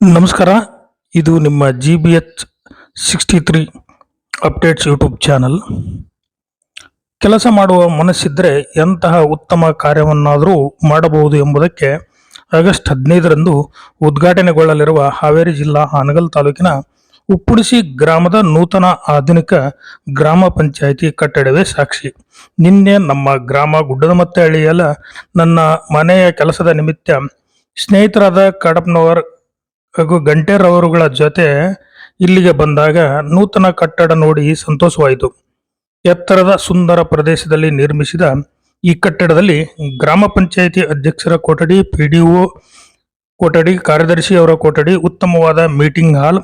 ನಮಸ್ಕಾರ, ಇದು ನಿಮ್ಮ G B H sixty three updates YouTube channel ಕೆಲಸ ಮಾಡುವ ಮನಸ್ಸಿದ್ದರೆ ಎಂತಹ ಉತ್ತಮ ಕಾರ್ಯವನ್ನಾದರೂ ಮಾಡಬಹುದು ಎಂಬುದಕ್ಕೆ ಆಗಸ್ಟ್ ಹದಿನೈದರಂದು ಉದ್ಘಾಟನೆಗೊಳ್ಳಲಿರುವ ಹಾವೇರಿ ಜಿಲ್ಲಾ ಹಾನಗಲ್ ತಾಲೂಕಿನ ಉಪ್ಪುಡಿಸಿ ಗ್ರಾಮದ ನೂತನ ಆಧುನಿಕ ಗ್ರಾಮ ಪಂಚಾಯಿತಿ ಕಟ್ಟಡವೇ ಸಾಕ್ಷಿ. ನಿನ್ನೆ ನಮ್ಮ ಗ್ರಾಮ ಗುಡ್ಡದಮತ್ತಹಳ್ಳಿಯಲ್ಲ ನನ್ನ ಮನೆಯ ಕೆಲಸದ ನಿಮಿತ್ತ ಸ್ನೇಹಿತರಾದ ಕಡಪ್ನವರ್ ಹಾಗೂ ಗಂಟೆರವರುಗಳ ಜೊತೆ ಇಲ್ಲಿಗೆ ಬಂದಾಗ ನೂತನ ಕಟ್ಟಡ ನೋಡಿ ಸಂತೋಷವಾಯಿತು. ಎತ್ತರದ ಸುಂದರ ಪ್ರದೇಶದಲ್ಲಿ ನಿರ್ಮಿಸಿದ ಈ ಕಟ್ಟಡದಲ್ಲಿ ಗ್ರಾಮ ಪಂಚಾಯಿತಿ ಅಧ್ಯಕ್ಷರ ಕೊಠಡಿ ಪಿ ಡಿ ಒ ಕೊಠಡಿ, ಕಾರ್ಯದರ್ಶಿ ಅವರ ಕೊಠಡಿ, ಉತ್ತಮವಾದ ಮೀಟಿಂಗ್ ಹಾಲ್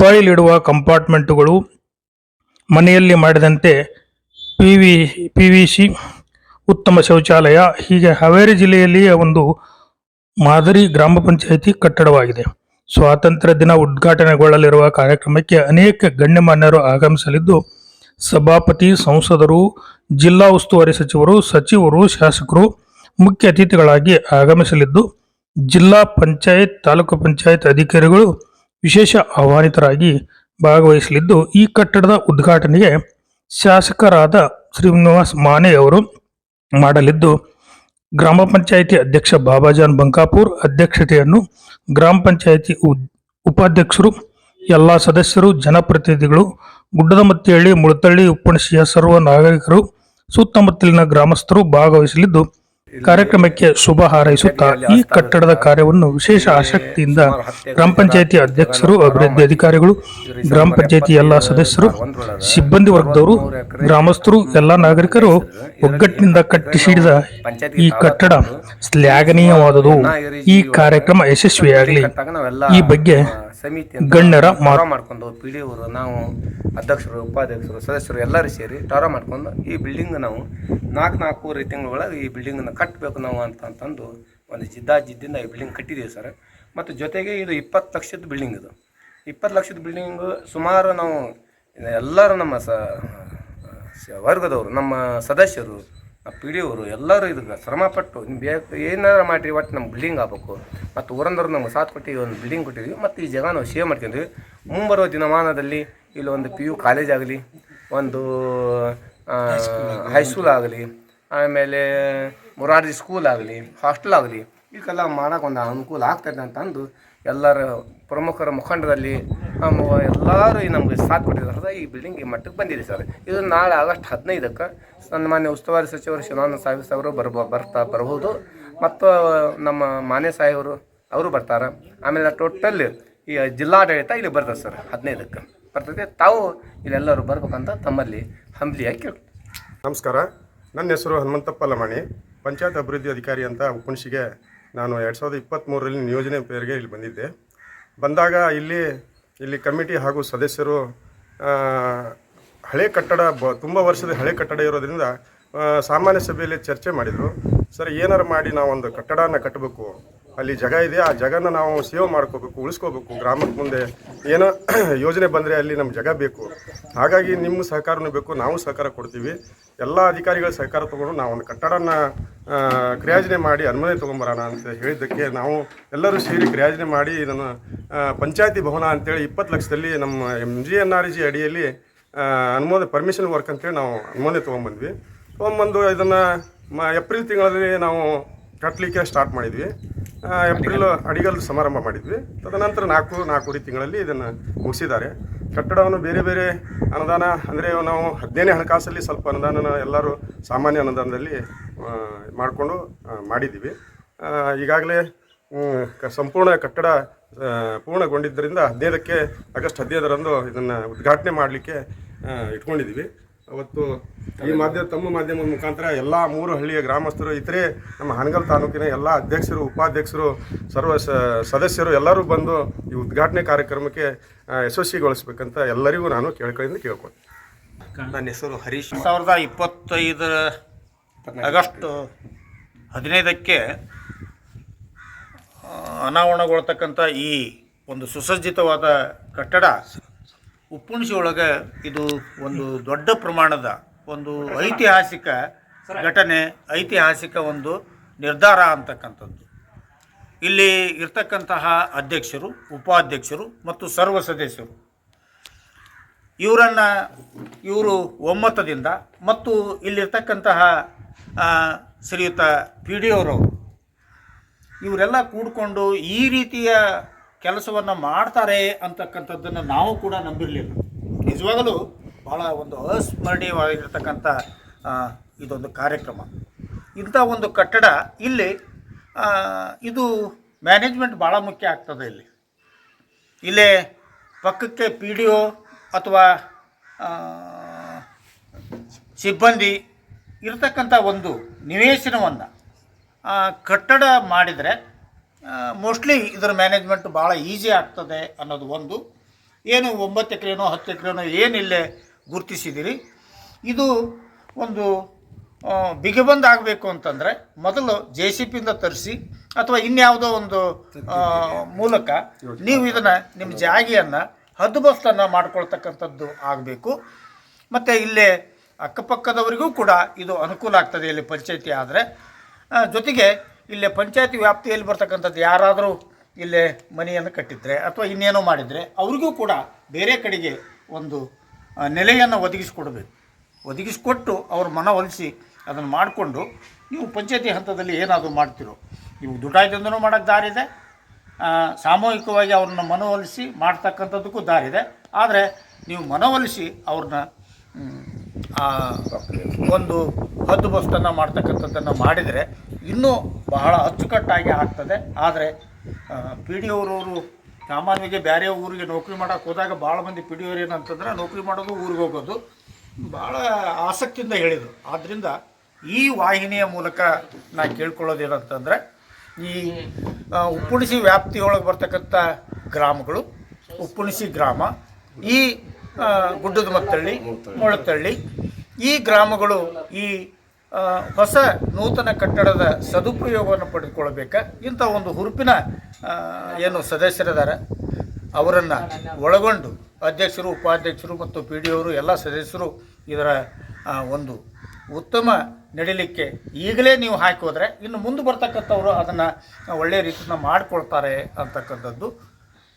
ಫೈಲ್ ಇಡುವ ಕಂಪಾರ್ಟ್ಮೆಂಟುಗಳು, ಮನೆಯಲ್ಲಿ ಮಾಡಿದಂತೆ P V P V C, ಉತ್ತಮ ಶೌಚಾಲಯ, ಹೀಗೆ ಹಾವೇರಿ ಜಿಲ್ಲೆಯಲ್ಲಿಯೇ ಒಂದು ಮಾದರಿ ಗ್ರಾಮ ಪಂಚಾಯಿತಿ ಕಟ್ಟಡವಾಗಿದೆ. ಸ್ವಾತಂತ್ರ್ಯ ದಿನ ಉದ್ಘಾಟನೆಗೊಳ್ಳಲಿರುವ ಕಾರ್ಯಕ್ರಮಕ್ಕೆ ಅನೇಕ ಗಣ್ಯಮಾನ್ಯರು ಆಗಮಿಸಲಿದ್ದು, ಸಭಾಪತಿ, ಸಂಸದರು, ಜಿಲ್ಲಾ ಉಸ್ತುವಾರಿ ಸಚಿವರು ಸಚಿವರು, ಶಾಸಕರು, ಮುಖ್ಯ ಅತಿಥಿಗಳಾಗಿ ಆಗಮಿಸಲಿದ್ದು, ಜಿಲ್ಲಾ ಪಂಚಾಯತ್, ತಾಲೂಕು ಪಂಚಾಯತ್ ಅಧಿಕಾರಿಗಳು ವಿಶೇಷ ಆಹ್ವಾನಿತರಾಗಿ ಭಾಗವಹಿಸಲಿದ್ದು, ಈ ಕಟ್ಟಡದ ಉದ್ಘಾಟನೆಗೆ ಶಾಸಕರಾದ ಶ್ರೀನಿವಾಸ್ ಮಾನೆ ಅವರು ಮಾಡಲಿದ್ದು ಗ್ರಾಮ ಪಂಚಾಯಿತಿ ಅಧ್ಯಕ್ಷ ಬಾಬಾಜಾನ್ ಬಂಕಾಪುರ್ ಅಧ್ಯಕ್ಷತೆಯನ್ನು ಗ್ರಾಮ ಪಂಚಾಯಿತಿ ಉಪಾಧ್ಯಕ್ಷರು, ಎಲ್ಲ ಸದಸ್ಯರು, ಜನಪ್ರತಿನಿಧಿಗಳು, ಗುಡ್ಡದಮತ್ತಿಹಳ್ಳಿ, ಮುಳತಳ್ಳಿ ಉಪ್ಪಣಶಿಯ ಸರ್ವ ನಾಗರಿಕರು, ಸುತ್ತಮುತ್ತಲಿನ ಗ್ರಾಮಸ್ಥರು ಭಾಗವಹಿಸಲಿದ್ದು ಕಾರ್ಯಕ್ರಮಕ್ಕೆ ಶುಭ ಹಾರೈಸುತ್ತಾ ಈ ಕಟ್ಟಡದ ಕಾರ್ಯವನ್ನು ವಿಶೇಷ ಆಸಕ್ತಿಯಿಂದ ಗ್ರಾಮ ಪಂಚಾಯಿತಿ ಅಧ್ಯಕ್ಷರು ಅಭಿವೃದ್ಧಿ ಅಧಿಕಾರಿಗಳು ಗ್ರಾಮ ಪಂಚಾಯಿತಿ ಎಲ್ಲ ಸದಸ್ಯರು ಸಿಬ್ಬಂದಿ ವರ್ಗದವರು ಗ್ರಾಮಸ್ಥರು ಎಲ್ಲ ನಾಗರಿಕರು ಒಗ್ಗಟ್ಟಿನಿಂದ ಕಟ್ಟಿಸಿಡಿದ ಈ ಕಟ್ಟಡ ಶ್ಲಾಘನೀಯವಾದುದು. ಈ ಕಾರ್ಯಕ್ರಮ ಯಶಸ್ವಿಯಾಗಲಿ. ಈ ಬಗ್ಗೆ ಗಣ್ಯರ ಮಾರ ಮಾಡ್ಕೊಂಡು ಪಿ ಡಿ ಅವರು ನಾವು ಅಧ್ಯಕ್ಷರು ಉಪಾಧ್ಯಕ್ಷರು ಸದಸ್ಯರು ಎಲ್ಲರೂ ಸೇರಿ ಟಾರ ಮಾಡ್ಕೊಂಡು ಈ ಬಿಲ್ಡಿಂಗ್ ನಾವು ನಾಲ್ಕು ನಾಲ್ಕೂವರೆ ತಿಂಗಳೊಳಗೆ ಈ ಬಿಲ್ಡಿಂಗನ್ನು ಕಟ್ಟಬೇಕು ನಾವು ಅಂತ ಅಂತಂದು ಒಂದು ಜಿದ್ದಾಜಿದ್ದಿಂದ ಈ ಬಿಲ್ಡಿಂಗ್ ಕಟ್ಟಿದ್ದೀವಿ ಸರ್. ಮತ್ತು ಜೊತೆಗೆ ಇದು ಇಪ್ಪತ್ತು ಲಕ್ಷದ ಬಿಲ್ಡಿಂಗ್ ಇದು. ಇಪ್ಪತ್ತು ಲಕ್ಷದ ಬಿಲ್ಡಿಂಗು ಸುಮಾರು ನಾವು ಎಲ್ಲರೂ ನಮ್ಮ ಸ- ವರ್ಗದವರು ನಮ್ಮ ಸದಸ್ಯರು ಪಿ ಡಿ ಅವರು ಎಲ್ಲರೂ ಇದಕ್ಕೆ ಶ್ರಮಪಟ್ಟು ಬೇಕು ಏನಾರ ಮಾಡಿರಿ ಒಟ್ಟು ನಮ್ಮ ಬಿಲ್ಡಿಂಗ್ ಆಗ್ಬೇಕು. ಮತ್ತು ಊರಂದ್ರೆ ನಮ್ಗೆ ಸಾಥ್ ಕೊಟ್ಟು ಒಂದು ಬಿಲ್ಡಿಂಗ್ ಕೊಟ್ಟಿದ್ವಿ. ಮತ್ತು ಈ ಜಾಗ ನಾವು ಸೇವ್ ಮಾಡ್ಕೊಂಡ್ವಿ ಮುಂಬರುವ ದಿನಮಾನದಲ್ಲಿ ಇಲ್ಲಿ ಒಂದು ಪಿ ಯು ಕಾಲೇಜ್ ಆಗಲಿ ಒಂದು ಹೈಸ್ಕೂಲ್ ಆಗಲಿ. ಆಮೇಲೆ ಮುರಾರ್ಜಿ ಸ್ಕೂಲ್ ಆಗಲಿ ಹಾಸ್ಟೆಲ್ ಆಗಲಿ ಇದಕ್ಕೆಲ್ಲ ಮಾಡೋಕೆ ಒಂದು ಅನುಕೂಲ ಆಗ್ತದೆ ಅಂತಂದು ಎಲ್ಲರ ಪ್ರಮುಖರ ಮುಖಂಡರಲ್ಲಿ ಎಲ್ಲರೂ ನಮಗೆ ಸಾಥ್ ಕೊಟ್ಟಿದ್ದಾರೆ. ಈ ಬಿಲ್ಡಿಂಗ್ ಈ ಮಟ್ಟಕ್ಕೆ ಬಂದಿದೆ ಸರ್. ಇದು ನಾಳೆ ಆಗಸ್ಟ್ ಹದಿನೈದಕ್ಕೆ ಸನ್ಮಾನ್ಯ ಉಸ್ತುವಾರಿ ಸಚಿವರು ಶಿವಾನಂದ ಸಾಹೇಬ್ ಅವರು ಬರ್ಬ, ಬರ್ತಾ ಬರ್ಬೋದು ಮತ್ತು ನಮ್ಮ ಮಾನ್ಯ ಸಾಹೇಬರು ಅವರು ಬರ್ತಾರೆ. ಆಮೇಲೆ ಟೋಟಲ್ ಈ ಜಿಲ್ಲಾಡಳಿತ ಇಲ್ಲಿ ಬರ್ತದೆ ಸರ್, ಹದಿನೈದಕ್ಕೆ. ಬರ್ತದೆ. ತಾವು ಇಲ್ಲೆಲ್ಲರೂ ಬರ್ಬೇಕಂತ ತಮ್ಮಲ್ಲಿ ಹಂಬ್ಲಿಯಾಗಿ ಕೇಳಿ ನಮಸ್ಕಾರ. ನನ್ನ ಹೆಸರು ಹನುಮಂತಪ್ಪ ಲಮಾಣಿ. ಪಂಚಾಯತ್ ಅಭಿವೃದ್ಧಿ ಅಧಿಕಾರಿ ಅಂತ ಉಪ್ಪುಣಿಸಿಗೆ ನಾನು ಎರಡು ಸಾವಿರದ ಇಪ್ಪತ್ತ್ಮೂರರಲ್ಲಿ ನಿಯೋಜನೆ ಪೇರಿಗೆ ಇಲ್ಲಿ ಬಂದಿದ್ದೆ. ಬಂದಾಗ ಇಲ್ಲಿ ಇಲ್ಲಿ ಕಮಿಟಿ ಹಾಗೂ ಸದಸ್ಯರು ಹಳೆ ಕಟ್ಟಡ, ಬ, ತುಂಬ ವರ್ಷದ ಹಳೆ ಕಟ್ಟಡ ಇರೋದ್ರಿಂದ ಸಾಮಾನ್ಯ ಸಭೆಯಲ್ಲಿ ಚರ್ಚೆ ಮಾಡಿದರು. ಸರ್, ಏನಾರು ಮಾಡಿ ನಾವೊಂದು ಕಟ್ಟಡನ ಕಟ್ಟಬೇಕು ಅಲ್ಲಿ ಜಾಗ ಇದೆ. ಆ ಜಾಗನ ನಾವು ಸೇವ್ ಮಾಡ್ಕೋಬೇಕು, ಉಳಿಸ್ಕೋಬೇಕು. ಗ್ರಾಮಕ್ಕೆ ಮುಂದೆ ಏನೋ ಯೋಜನೆ ಬಂದರೆ ಅಲ್ಲಿ ನಮ್ಮ ಜಾಗ ಬೇಕು. ಹಾಗಾಗಿ ನಿಮ್ಮ ಸಹಕಾರನೂ ಬೇಕು, ನಾವು ಸಹಕಾರ ಕೊಡ್ತೀವಿ. ಎಲ್ಲ ಅಧಿಕಾರಿಗಳ ಸಹಕಾರ ತೊಗೊಂಡು ನಾವು ಒಂದು ಕಟ್ಟಡನ ಕ್ರಿಯಾಜನೆ ಮಾಡಿ ಅನುಮತಿ ತೊಗೊಂಬರೋಣ ಅಂತ ಹೇಳಿದ್ದಕ್ಕೆ ನಾವು ಎಲ್ಲರೂ ಸೇರಿ ಕ್ರಿಯಾಜನೆ ಮಾಡಿ ಇದನ್ನು ಪಂಚಾಯತಿ ಭವನ ಅಂತೇಳಿ ಇಪ್ಪತ್ತು ಲಕ್ಷದಲ್ಲಿ ನಮ್ಮ M G N R G ಅಡಿಯಲ್ಲಿ ಅನುಮೋದನೆ ಪರ್ಮಿಷನ್ ವರ್ಕ್ ಅಂತೇಳಿ ನಾವು ಅನುಮೋದನೆ ತೊಗೊಂಬಂದ್ವಿ. ತೊಗೊಂಬಂದು ಇದನ್ನು ಮ, ಏಪ್ರಿಲ್ ತಿಂಗಳಲ್ಲಿ ನಾವು ಕಟ್ಟಲಿಕ್ಕೆ ಸ್ಟಾರ್ಟ್ ಮಾಡಿದ್ವಿ. ಏಪ್ರಿಲ್ ಅಡಿಗಲ್ ಸಮಾರಂಭ ಮಾಡಿದ್ವಿ. ತದನಂತರ ನಾಲ್ಕು ನಾಲ್ಕೂವರೆ ತಿಂಗಳಲ್ಲಿ ಇದನ್ನು ಮುಗಿಸಿದ್ದಾರೆ. ಕಟ್ಟಡವನ್ನು ಬೇರೆ ಬೇರೆ ಅನುದಾನ, ಅಂದರೆ ನಾವು ಹದಿನೈದನೇ ಹಣಕಾಸಲ್ಲಿ ಸ್ವಲ್ಪ ಅನುದಾನನ ಎಲ್ಲರೂ ಸಾಮಾನ್ಯ ಅನುದಾನದಲ್ಲಿ ಮಾಡಿಕೊಂಡು ಮಾಡಿದ್ದೀವಿ. ಈಗಾಗಲೇ ಸಂಪೂರ್ಣ ಕಟ್ಟಡ ಪೂರ್ಣಗೊಂಡಿದ್ದರಿಂದ ಹದಿನೈದಕ್ಕೆ ಆಗಸ್ಟ್ ಹದಿನೈದರಂದು ಇದನ್ನು ಉದ್ಘಾಟನೆ ಮಾಡಲಿಕ್ಕೆ ಇಟ್ಕೊಂಡಿದ್ದೀವಿ. ಅವತ್ತು ಈ ಮಾಧ್ಯಮ ತಮ್ಮ ಮಾಧ್ಯಮದ ಮುಖಾಂತರ ಎಲ್ಲ ಮೂರು ಹಳ್ಳಿಯ ಗ್ರಾಮಸ್ಥರು, ಇತರೆ ನಮ್ಮ ಹಾನಗಲ್ ತಾಲೂಕಿನ ಎಲ್ಲ ಅಧ್ಯಕ್ಷರು, ಉಪಾಧ್ಯಕ್ಷರು, ಸರ್ವ ಸದಸ್ಯರು ಎಲ್ಲರೂ ಬಂದು ಈ ಉದ್ಘಾಟನೆ ಕಾರ್ಯಕ್ರಮಕ್ಕೆ ಯಶಸ್ವಿಗೊಳಿಸ್ಬೇಕಂತ ಎಲ್ಲರಿಗೂ ನಾನು ಕೇಳ್ಕೊಂಡು ಕೇಳ್ಕೊಂಡು ನನ್ನ ಹೆಸರು ಹರೀಶ್. ಸಾವಿರದ ಇಪ್ಪತ್ತೈದರ ಆಗಸ್ಟ್ ಹದಿನೈದಕ್ಕೆ ಅನಾವರಣಗೊಳ್ತಕ್ಕಂಥ ಈ ಒಂದು ಸುಸಜ್ಜಿತವಾದ ಕಟ್ಟಡ ಉಪ್ಪುಣಿಸಿ ಒಳಗೆ ಇದು ಒಂದು ದೊಡ್ಡ ಪ್ರಮಾಣದ ಒಂದು ಐತಿಹಾಸಿಕ ಘಟನೆ, ಐತಿಹಾಸಿಕ ಒಂದು ನಿರ್ಧಾರ ಅಂತಕ್ಕಂಥದ್ದು. ಇಲ್ಲಿ ಇರ್ತಕ್ಕಂತಹ ಅಧ್ಯಕ್ಷರು, ಉಪಾಧ್ಯಕ್ಷರು ಮತ್ತು ಸರ್ವ ಸದಸ್ಯರು. ಇವರನ್ನು ಇವರು ಒಮ್ಮತದಿಂದ ಮತ್ತು ಇಲ್ಲಿರ್ತಕ್ಕಂತಹ ಶ್ರೀಯುತ ಪಿ ಡಿ ಅವರವರು, ಇವರೆಲ್ಲ ಕೂಡಿಕೊಂಡು ಈ ರೀತಿಯ ಕೆಲಸವನ್ನು ಮಾಡ್ತಾರೆ ಅಂತಕ್ಕಂಥದ್ದನ್ನು ನಾವು ಕೂಡ ನಂಬಿರಲಿಲ್ಲ. ನಿಜವಾಗಲೂ ಭಾಳ ಒಂದು ಅಸ್ಮರಣೀಯವಾಗಿರ್ತಕ್ಕಂಥ ಇದೊಂದು ಕಾರ್ಯಕ್ರಮ. ಇಂಥ ಒಂದು ಕಟ್ಟಡ ಇಲ್ಲಿ ಇದು ಮ್ಯಾನೇಜ್ಮೆಂಟ್ ಭಾಳ ಮುಖ್ಯ ಆಗ್ತದೆ ಇಲ್ಲಿ. ಇಲ್ಲೇ ಪಕ್ಕಕ್ಕೆ ಪಿ ಡಿ ಒ ಅಥವಾ ಸಿಬ್ಬಂದಿ ಇರತಕ್ಕಂಥ ಒಂದು ನಿವೇಶನವನ್ನು ಕಟ್ಟಡ ಮಾಡಿದರೆ ಮೋಸ್ಟ್ಲಿ ಇದರ ಮ್ಯಾನೇಜ್ಮೆಂಟ್ ಭಾಳ ಈಸಿ ಆಗ್ತದೆ ಅನ್ನೋದು ಒಂದು. ಏನು ಒಂಬತ್ತು ಎಕರೆನೋ, ಹತ್ತು ಎಕರೆನೋ ಏನಿಲ್ಲೇ ಗುರುತಿಸಿದ್ದೀರಿ ಇದು ಒಂದು ಬಿಗಿಬಂದ್ ಆಗಬೇಕು ಅಂತಂದರೆ ಮೊದಲು ಜೆ ಸಿ ಪಿಯಿಂದ ತರಿಸಿ ಅಥವಾ ಇನ್ಯಾವುದೋ ಒಂದು ಮೂಲಕ ನೀವು ಇದನ್ನು ನಿಮ್ಮ ಜಾಗಿಯನ್ನು ಹದ್ದುಬಸ್ತನ್ನು ಮಾಡ್ಕೊಳ್ತಕ್ಕಂಥದ್ದು ಆಗಬೇಕು. ಮತ್ತು ಇಲ್ಲೇ ಅಕ್ಕಪಕ್ಕದವರಿಗೂ ಕೂಡ ಇದು ಅನುಕೂಲ ಆಗ್ತದೆ ಇಲ್ಲಿ ಪಂಚಾಯಿತಿ ಆದರೆ. ಜೊತೆಗೆ ಇಲ್ಲೇ ಪಂಚಾಯತಿ ವ್ಯಾಪ್ತಿಯಲ್ಲಿ ಬರ್ತಕ್ಕಂಥದ್ದು ಯಾರಾದರೂ ಇಲ್ಲೇ ಮನೆಯನ್ನು ಕಟ್ಟಿದ್ರೆ ಅಥವಾ ಇನ್ನೇನೋ ಮಾಡಿದರೆ ಅವ್ರಿಗೂ ಕೂಡ ಬೇರೆ ಕಡೆಗೆ ಒಂದು ನೆಲೆಯನ್ನು ಒದಗಿಸಿಕೊಡ್ಬೇಕು. ಒದಗಿಸಿಕೊಟ್ಟು ಅವ್ರ ಮನವೊಲಿಸಿ ಅದನ್ನು ಮಾಡಿಕೊಂಡು ನೀವು ಪಂಚಾಯತಿ ಹಂತದಲ್ಲಿ ಏನಾದರೂ ಮಾಡ್ತಿರೋ. ನೀವು ದುಡ್ಡಾಯ್ದಿಂದನೂ ಮಾಡೋಕ್ಕೆ ದಾರಿ ಇದೆ. ಸಾಮೂಹಿಕವಾಗಿ ಅವ್ರನ್ನ ಮನವೊಲಿಸಿ ಮಾಡ್ತಕ್ಕಂಥದ್ದಕ್ಕೂ ದಾರಿದೆ ಆದರೆ ನೀವು ಮನವೊಲಿಸಿ ಅವ್ರನ್ನ ಒಂದು ಹದ್ದು ಬಸ್ತನ್ನು ಮಾಡ್ತಕ್ಕಂಥದ್ದನ್ನು ಮಾಡಿದರೆ ಇನ್ನೂ ಬಹಳ ಅಚ್ಚುಕಟ್ಟಾಗಿ ಆಗ್ತದೆ. ಆದರೆ ಪಿ ಡಿ ಅವರವರು ಸಾಮಾನ್ಯವಾಗಿ ಬೇರೆ ಊರಿಗೆ ನೌಕರಿ ಮಾಡೋಕೆ ಹೋದಾಗ ಭಾಳ ಮಂದಿ ಪಿ ಡಿ ಅವ್ರು ಏನಂತಂದ್ರೆ ನೌಕರಿ ಮಾಡೋದು ಊರಿಗೆ ಹೋಗೋದು. ಭಾಳ ಆಸಕ್ತಿಯಿಂದ ಹೇಳಿದರು. ಆದ್ದರಿಂದ ಈ ವಾಹಿನಿಯ ಮೂಲಕ ನಾ ಕೇಳ್ಕೊಳ್ಳೋದೇನಂತಂದರೆ, ಈ ಉಪ್ಪುಣಿಸಿ ವ್ಯಾಪ್ತಿಯೊಳಗೆ ಬರ್ತಕ್ಕಂಥ ಗ್ರಾಮಗಳು, ಉಪ್ಪುಣಿಸಿ ಗ್ರಾಮ, ಈ ಗುಡ್ಡದ ಮತ್ತಳ್ಳಿ ಮೊಳತಳ್ಳಿ ಈ ಗ್ರಾಮಗಳು ಈ ಹೊಸ ನೂತನ ಕಟ್ಟಡದ ಸದುಪಯೋಗವನ್ನು ಪಡೆದುಕೊಳ್ಬೇಕಾ. ಇಂಥ ಒಂದು ಹುರುಪಿನ ಏನು ಸದಸ್ಯರಿದ್ದಾರೆ ಅವರನ್ನು ಒಳಗೊಂಡು ಅಧ್ಯಕ್ಷರು, ಉಪಾಧ್ಯಕ್ಷರು ಮತ್ತು ಪಿ ಡಿ ಅವರು ಎಲ್ಲ ಸದಸ್ಯರು ಇದರ ಒಂದು ಉತ್ತಮ ನಡೀಲಿಕ್ಕೆ ಈಗಲೇ ನೀವು ಹಾಕೋದ್ರೆ ಇನ್ನು ಮುಂದೆ ಬರ್ತಕ್ಕಂಥವ್ರು ಅದನ್ನು ಒಳ್ಳೆಯ ರೀತಿಯಿಂದ ಮಾಡಿಕೊಳ್ತಾರೆ ಅಂತಕ್ಕಂಥದ್ದು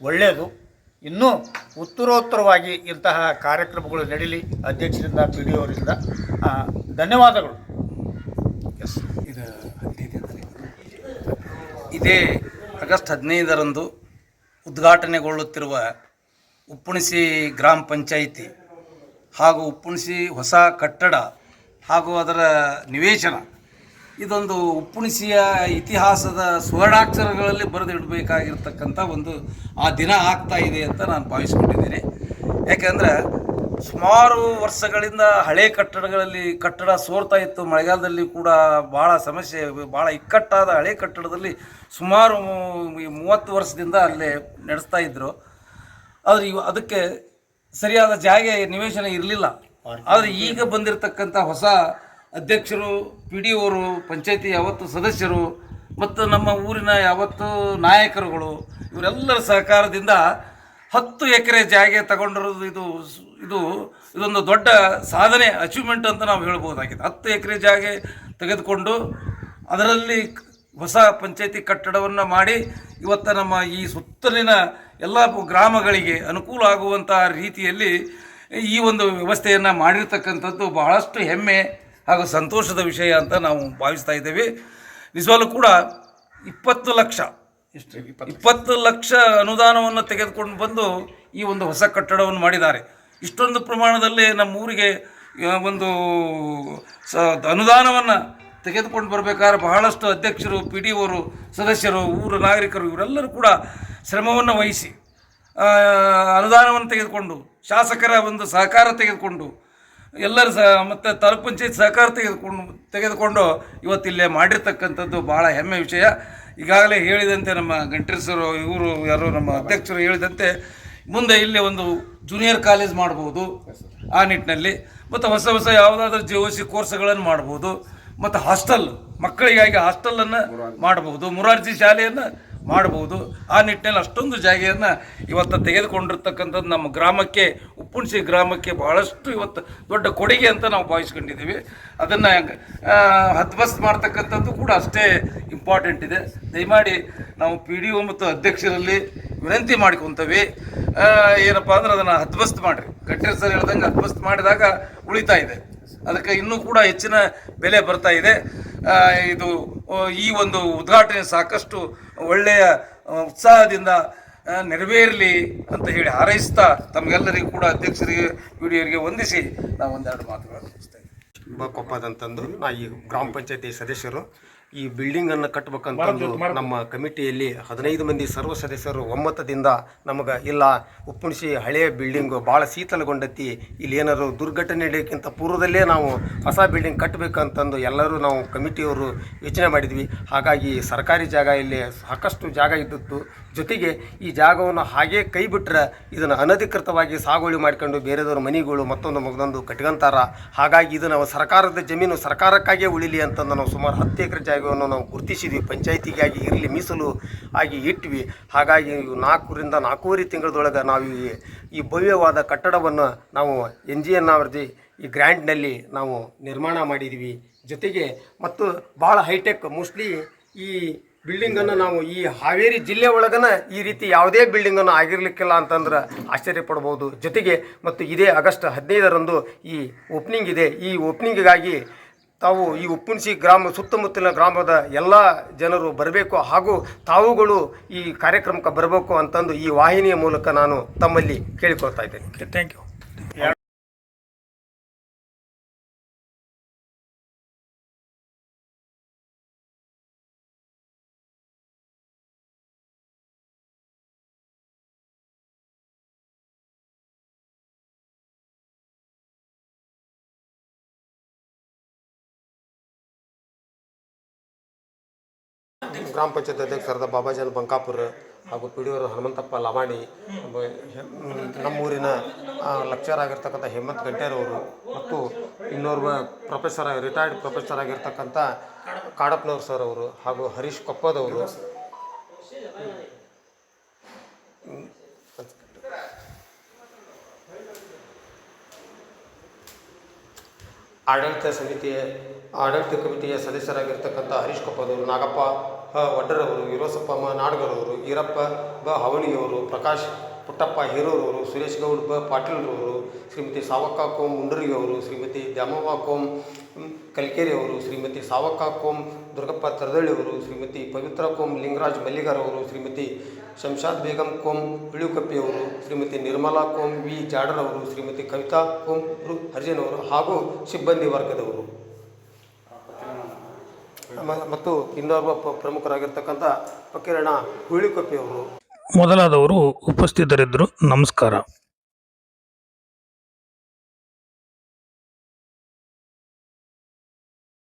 ಒಳ್ಳೆಯದು. ಇನ್ನೂ ಉತ್ತರೋತ್ತರವಾಗಿ ಇಂತಹ ಕಾರ್ಯಕ್ರಮಗಳು ನಡೀಲಿ. ಅಧ್ಯಕ್ಷರಿಂದ, ಪಿ ಡಿ ಅವರಿಂದ. ಧನ್ಯವಾದಗಳು. ಎಸ್, ಇದು ಇದೇ ಆಗಸ್ಟ್ ಹದಿನೈದರಂದು ಉದ್ಘಾಟನೆಗೊಳ್ಳುತ್ತಿರುವ ಉಪ್ಪುಣಿಸಿ ಗ್ರಾಮ ಪಂಚಾಯಿತಿ ಹಾಗೂ ಉಪ್ಪುಣಿಸಿ ಹೊಸ ಕಟ್ಟಡ ಹಾಗೂ ಅದರ ನಿವೇಶನ ಇದೊಂದು ಉಪ್ಪುಣಿಸಿಯ ಇತಿಹಾಸದ ಸುವರ್ಣಾಕ್ಷರಗಳಲ್ಲಿ ಬರೆದಿಡಬೇಕಾಗಿರ್ತಕ್ಕಂಥ ಒಂದು ಆ ದಿನ ಆಗ್ತಾ ಇದೆ ಅಂತ ನಾನು ಭಾವಿಸ್ಕೊಂಡಿದ್ದೀನಿ. ಯಾಕೆಂದರೆ ಸುಮಾರು ವರ್ಷಗಳಿಂದ ಹಳೆ ಕಟ್ಟಡಗಳಲ್ಲಿ ಕಟ್ಟಡ ಸೋರ್ತಾ ಇತ್ತು. ಮಳೆಗಾಲದಲ್ಲಿ ಕೂಡ ಭಾಳ ಸಮಸ್ಯೆ, ಭಾಳ ಇಕ್ಕಟ್ಟಾದ ಹಳೆ ಕಟ್ಟಡದಲ್ಲಿ ಸುಮಾರು ಮೂವತ್ತು ವರ್ಷದಿಂದ ಅಲ್ಲೇ ನಡೆಸ್ತಾ ಇದ್ದರು ಆದರೆ ಇವ ಅದಕ್ಕೆ ಸರಿಯಾದ ಜಾಗ, ನಿವೇಶನ ಇರಲಿಲ್ಲ. ಆದರೆ ಈಗ ಬಂದಿರತಕ್ಕಂಥ ಹೊಸ ಅಧ್ಯಕ್ಷರು ಪಿ ಡಿ ಒರು ಪಂಚಾಯತಿ ಯಾವತ್ತು ಸದಸ್ಯರು, ಮತ್ತು ನಮ್ಮ ಊರಿನ ಯಾವತ್ತು ನಾಯಕರುಗಳು, ಇವರೆಲ್ಲರ ಸಹಕಾರದಿಂದ ಹತ್ತು ಎಕರೆ ಜಾಗೆ ತಗೊಂಡಿರೋದು ಇದು ಇದು, ಇದೊಂದು ದೊಡ್ಡ ಸಾಧನೆ ಅಚೀವ್ಮೆಂಟ್ ಅಂತ ನಾವು ಹೇಳ್ಬೋದಾಗಿದೆ. ಹತ್ತು ಎಕರೆ ಜಾಗೆ ತೆಗೆದುಕೊಂಡು ಅದರಲ್ಲಿ ಹೊಸ ಪಂಚಾಯತಿ ಕಟ್ಟಡವನ್ನು ಮಾಡಿ, ಇವತ್ತು ನಮ್ಮ ಈ ಸುತ್ತಲಿನ ಎಲ್ಲ ಗ್ರಾಮಗಳಿಗೆ ಅನುಕೂಲ ಆಗುವಂಥ ರೀತಿಯಲ್ಲಿ ಈ ಒಂದು ವ್ಯವಸ್ಥೆಯನ್ನು ಮಾಡಿರ್ತಕ್ಕಂಥದ್ದು ಬಹಳಷ್ಟು ಹೆಮ್ಮೆ. ಹಾಗೂ ಸಂತೋಷದ ವಿಷಯ ಅಂತ ನಾವು ಭಾವಿಸ್ತಾ ಇದ್ದೇವೆ. ನಿಜವಾಗ್ಲೂ ಕೂಡ ಇಪ್ಪತ್ತು ಲಕ್ಷ ಎಷ್ಟು ಇಪ್ಪತ್ತು ಲಕ್ಷ. ಅನುದಾನವನ್ನು ತೆಗೆದುಕೊಂಡು ಬಂದು ಈ ಒಂದು ಹೊಸ ಕಟ್ಟಡವನ್ನು ಮಾಡಿದ್ದಾರೆ. ಇಷ್ಟೊಂದು ಪ್ರಮಾಣದಲ್ಲಿ ನಮ್ಮ ಊರಿಗೆ ಒಂದು ಸ ಅನುದಾನವನ್ನು ತೆಗೆದುಕೊಂಡು ಬರಬೇಕಾದ್ರೆ ಬಹಳಷ್ಟು ಅಧ್ಯಕ್ಷರು ಪಿ ಡಿ ಓರು ಸದಸ್ಯರು ಊರ ನಾಗರಿಕರು ಇವರೆಲ್ಲರೂ ಕೂಡ ಶ್ರಮವನ್ನು ವಹಿಸಿ ಅನುದಾನವನ್ನು ತೆಗೆದುಕೊಂಡು ಶಾಸಕರ ಒಂದು ಸಹಕಾರ ತೆಗೆದುಕೊಂಡು ಎಲ್ಲರ ಸಹ ಮತ್ತು ತಾಲೂಕ್ ಪಂಚಾಯತ್ ಸಹಕಾರ ತೆಗೆದುಕೊಂಡು ತೆಗೆದುಕೊಂಡು ಇವತ್ತಿಲ್ಲೇ ಮಾಡಿರ್ತಕ್ಕಂಥದ್ದು ಭಾಳ ಹೆಮ್ಮೆ ವಿಷಯ. ಈಗಾಗಲೇ ಹೇಳಿದಂತೆ ನಮ್ಮ ಗಂಟೇಶ್ವರು ಇವರು ಯಾರು ನಮ್ಮ ಅಧ್ಯಕ್ಷರು ಹೇಳಿದಂತೆ ಮುಂದೆ ಇಲ್ಲಿ ಒಂದು ಜೂನಿಯರ್ ಕಾಲೇಜ್ ಮಾಡ್ಬೋದು ಆ ನಿಟ್ಟಿನಲ್ಲಿ. ಮತ್ತು ಹೊಸ ಹೊಸ ಯಾವುದಾದ್ರೂ ಜಿ ಓ ಸಿ ಕೋರ್ಸ್ಗಳನ್ನು ಮಾಡ್ಬೋದು. ಮತ್ತು ಹಾಸ್ಟೆಲ್ ಮಕ್ಕಳಿಗಾಗಿ ಹಾಸ್ಟೆಲನ್ನು ಮಾಡಬಹುದು ಮುರಾರ್ಜಿ ಶಾಲೆಯನ್ನು ಮಾಡಬಹುದು. ಆ ನಿಟ್ಟಿನಲ್ಲಿ ಅಷ್ಟೊಂದು ಜಾಗೆಯನ್ನು ಇವತ್ತು ತೆಗೆದುಕೊಂಡಿರ್ತಕ್ಕಂಥದ್ದು ನಮ್ಮ ಗ್ರಾಮಕ್ಕೆ, ಉಪ್ಪುಣಸಿ ಗ್ರಾಮಕ್ಕೆ ಬಹಳಷ್ಟು ಇವತ್ತು ದೊಡ್ಡ ಕೊಡುಗೆ ಅಂತ ನಾವು ಭಾವಿಸ್ಕೊಂಡಿದ್ದೀವಿ. ಅದನ್ನು ಹದ್ಬಸ್ ಮಾಡ್ತಕ್ಕಂಥದ್ದು ಕೂಡ ಅಷ್ಟೇ ಇಂಪಾರ್ಟೆಂಟ್ ಇದೆ. ದಯಮಾಡಿ ನಾವು ಪಿ ಡಿ ಒ ಮತ್ತು ಅಧ್ಯಕ್ಷರಲ್ಲಿ ವಿನಂತಿ ಮಾಡ್ಕೊತೀವಿ. ಏನಪ್ಪ ಅಂದ್ರೆ ಅದನ್ನು ಹದ್ಬಸ್ತ್ ಮಾಡಿರಿ. ಕಟ್ಟಿರ್ ಸರ್ ಹೇಳ್ದಂಗೆ ಹದ್ಬಸ್ತ್ ಮಾಡಿದಾಗ ಉಳಿತಾ ಇದೆ. ಅದಕ್ಕೆ ಇನ್ನೂ ಕೂಡ ಹೆಚ್ಚಿನ ಬೆಲೆ ಬರ್ತಾ ಇದೆ. ಇದು ಈ ಒಂದು ಉದ್ಘಾಟನೆ ಸಾಕಷ್ಟು ಒಳ್ಳೆಯ ಉತ್ಸಾಹದಿಂದ ನೆರವೇರಲಿ ಅಂತ ಹೇಳಿ ಹಾರೈಸ್ತಾ ತಮಗೆಲ್ಲರಿಗೂ ಕೂಡ ಅಧ್ಯಕ್ಷರಿಗೆ, ವಿಡಿಯೋರಿಗೆ ವಂದಿಸಿ ನಾವು ಒಂದೆರಡು ಮಾತುಗಳನ್ನು ತುಂಬ ಕೊಪ್ಪದಂತಂದು ನಾ ಈ ಗ್ರಾಮ ಪಂಚಾಯತಿ ಸದಸ್ಯರು ಈ ಬಿಲ್ಡಿಂಗ್ ಅನ್ನು ಕಟ್ಟಬೇಕಂತಂದು ನಮ್ಮ ಕಮಿಟಿಯಲ್ಲಿ ಹದಿನೈದು ಮಂದಿ ಸರ್ವ ಸದಸ್ಯರು ಒಮ್ಮತದಿಂದ ನಮಗೆ ಇಲ್ಲ ಉಪ್ಪುಣಿಸಿ ಹಳೆಯ ಬಿಲ್ಡಿಂಗು ಭಾಳ ಶೀತಲಗೊಂಡತಿ ಇಲ್ಲಿ ಏನಾದ್ರು ದುರ್ಘಟನೆ ನಡೆಯೋಕ್ಕಿಂತ ಪೂರ್ವದಲ್ಲೇ ನಾವು ಹೊಸ ಬಿಲ್ಡಿಂಗ್ ಕಟ್ಟಬೇಕಂತಂದು ಎಲ್ಲರೂ ನಾವು ಕಮಿಟಿಯವರು ಯೋಚನೆ ಮಾಡಿದ್ವಿ. ಹಾಗಾಗಿ ಸರ್ಕಾರಿ ಜಾಗ ಇಲ್ಲಿ ಸಾಕಷ್ಟು ಜಾಗ ಇದ್ದಿತ್ತು ಜೊತೆಗೆ ಈ ಜಾಗವನ್ನು ಹಾಗೇ ಕೈ ಬಿಟ್ಟರೆ ಇದನ್ನು ಅನಧಿಕೃತವಾಗಿ ಸಾಗುವಳಿ ಮಾಡ್ಕೊಂಡು ಬೇರೆದವ್ರ ಮನೆಗಳು ಮತ್ತೊಂದು ಮಗದೊಂದು ಕಟ್ಕೊಂತಾರ ಹಾಗಾಗಿ ಇದು ನಾವು ಸರ್ಕಾರದ ಜಮೀನು ಸರ್ಕಾರಕ್ಕಾಗೇ ಉಳಿಲಿ ಅಂತಂದು ನಾವು ಸುಮಾರು ಹತ್ತು ಎಕರೆ ಜಾಗವನ್ನು ನಾವು ಗುರುತಿಸಿದ್ವಿ. ಪಂಚಾಯತಿಗಾಗಿ ಇರಲಿ ಮೀಸಲು ಆಗಿ ಇಟ್ವಿ. ಹಾಗಾಗಿ ನಾಲ್ಕರಿಂದ ನಾಲ್ಕೂವರೆ ತಿಂಗಳದೊಳಗೆ ನಾವು ಈ ಈ ಭವ್ಯವಾದ ಕಟ್ಟಡವನ್ನು ನಾವು ಎನ್ ಜಿ ಎನ್ ಅವ್ರದ್ದು ಈ ಗ್ರ್ಯಾಂಡ್ನಲ್ಲಿ ನಾವು ನಿರ್ಮಾಣ ಮಾಡಿದ್ವಿ. ಜೊತೆಗೆ ಮತ್ತು ಭಾಳ ಹೈಟೆಕ್ ಮೋಸ್ಟ್ಲಿ ಈ ಬಿಲ್ಡಿಂಗನ್ನು ನಾವು ಈ ಹಾವೇರಿ ಜಿಲ್ಲೆ ಒಳಗನ ಈ ರೀತಿ ಯಾವುದೇ ಬಿಲ್ಡಿಂಗನ್ನು ಆಗಿರ್ಲಿಕ್ಕಿಲ್ಲ ಅಂತಂದ್ರೆ ಆಶ್ಚರ್ಯ ಪಡ್ಬೋದು. ಜೊತೆಗೆ ಮತ್ತು ಇದೇ ಆಗಸ್ಟ್ ಹದಿನೈದರಂದು ಈ ಓಪನಿಂಗ್ ಇದೆ. ಈ ಓಪನಿಂಗಿಗಾಗಿ ತಾವು ಈ ಉಪ್ಪುನ್ಸಿ ಗ್ರಾಮ ಸುತ್ತಮುತ್ತಲಿನ ಗ್ರಾಮದ ಎಲ್ಲ ಜನರು ಬರಬೇಕು ಹಾಗೂ ತಾವುಗಳು ಈ ಕಾರ್ಯಕ್ರಮಕ್ಕೆ ಬರಬೇಕು ಅಂತಂದು ಈ ವಾಹಿನಿಯ ಮೂಲಕ ನಾನು ತಮ್ಮಲ್ಲಿ ಕೇಳಿಕೊಳ್ತಾ ಇದ್ದೇನೆ. ಥ್ಯಾಂಕ್ ಯು ಗ್ರಾಮ ಪಂಚಾಯತ್ ಅಧ್ಯಕ್ಷರಾದ ಬಾಬಾಜಾನ್ ಬಂಕಾಪುರ ಹಾಗೂ ಪಿ ಡಿ ಹನುಮಂತಪ್ಪ ಲವಾಣಿ ನಮ್ಮೂರಿನ ಲೆಕ್ಚರ್ ಆಗಿರ್ತಕ್ಕಂಥ ಹೇಮಂತ್ ಗಂಟೇರವರು ಮತ್ತು ಇನ್ನೋರ್ವ ಪ್ರೊಫೆಸರ್ ರಿಟೈರ್ಡ್ ಪ್ರೊಫೆಸರ್ ಆಗಿರ್ತಕ್ಕಂಥ ಕಾಡಪ್ಪನವ್ರು ಸರ್ ಅವರು ಹಾಗೂ ಹರೀಶ್ ಕೊಪ್ಪದವರು. ಆಡಳಿತ ಸಮಿತಿಯ, ಆಡಳಿತ ಕಮಿಟಿಯ ಸದಸ್ಯರಾಗಿರ್ತಕ್ಕಂಥ ಹರೀಶ್ ಕೊಪ್ಪದವರು ನಾಗಪ್ಪ ವಡ್ಡರವರು ವೀರೋಸಪ್ಪ ಮ ನಾಡಗರವರು, ಈರಪ್ಪ, ಬ ಹವಳಿಯವರು ಪ್ರಕಾಶ್ ಪುಟ್ಟಪ್ಪ, ಹೀರೂರವರು, ಸುರೇಶ್ ಗೌಡ್, ಬ, ಪಾಟೀಲ್ರವರು, ಶ್ರೀಮತಿ ಸಾವಕ್ಕ ಕೋಮ್ ಮುಂಡರಿಯವರು, ಶ್ರೀಮತಿ ದ್ಯಾಮವ್ವ ಕೋಮ್ ಕಲ್ಕೇರಿಯವರು, ಶ್ರೀಮತಿ ಸಾವಕ್ಕ ಕೋಮ್ ದುರ್ಗಪ್ಪ ತರದಳ್ಳಿಯವರು, ಶ್ರೀಮತಿ ಪವಿತ್ರ ಕೋಮ್ ಲಿಂಗರಾಜ್ ಮಲ್ಲಿಗಾರವರು, ಶ್ರೀಮತಿ ಶಂಶಾದ್ ಬೇಗಂ ಕೋಮ್ ಬಿಳುಕಪ್ಪಿಯವರು ಶ್ರೀಮತಿ ನಿರ್ಮಲಾ ಕೋಮ್ ವಿ ಜಾಡರವರು, ಶ್ರೀಮತಿ ಕವಿತಾ ಕೋಮ್ ಹರ್ಜನವರು ಹಾಗೂ ಸಿಬ್ಬಂದಿ ವರ್ಗದವರು. ಮತ್ತು ಇನ್ನೊಬ್ಬ ಪ್ರಮುಖರಾಗಿರ್ತಕ್ಕಂಥ ಫಕೀರಣ್ಣ ಹುಳಿಕೊಪ್ಪಿಯವರು. ಮೊದಲಾದವರು ಉಪಸ್ಥಿತರಿದ್ದರು. ನಮಸ್ಕಾರ.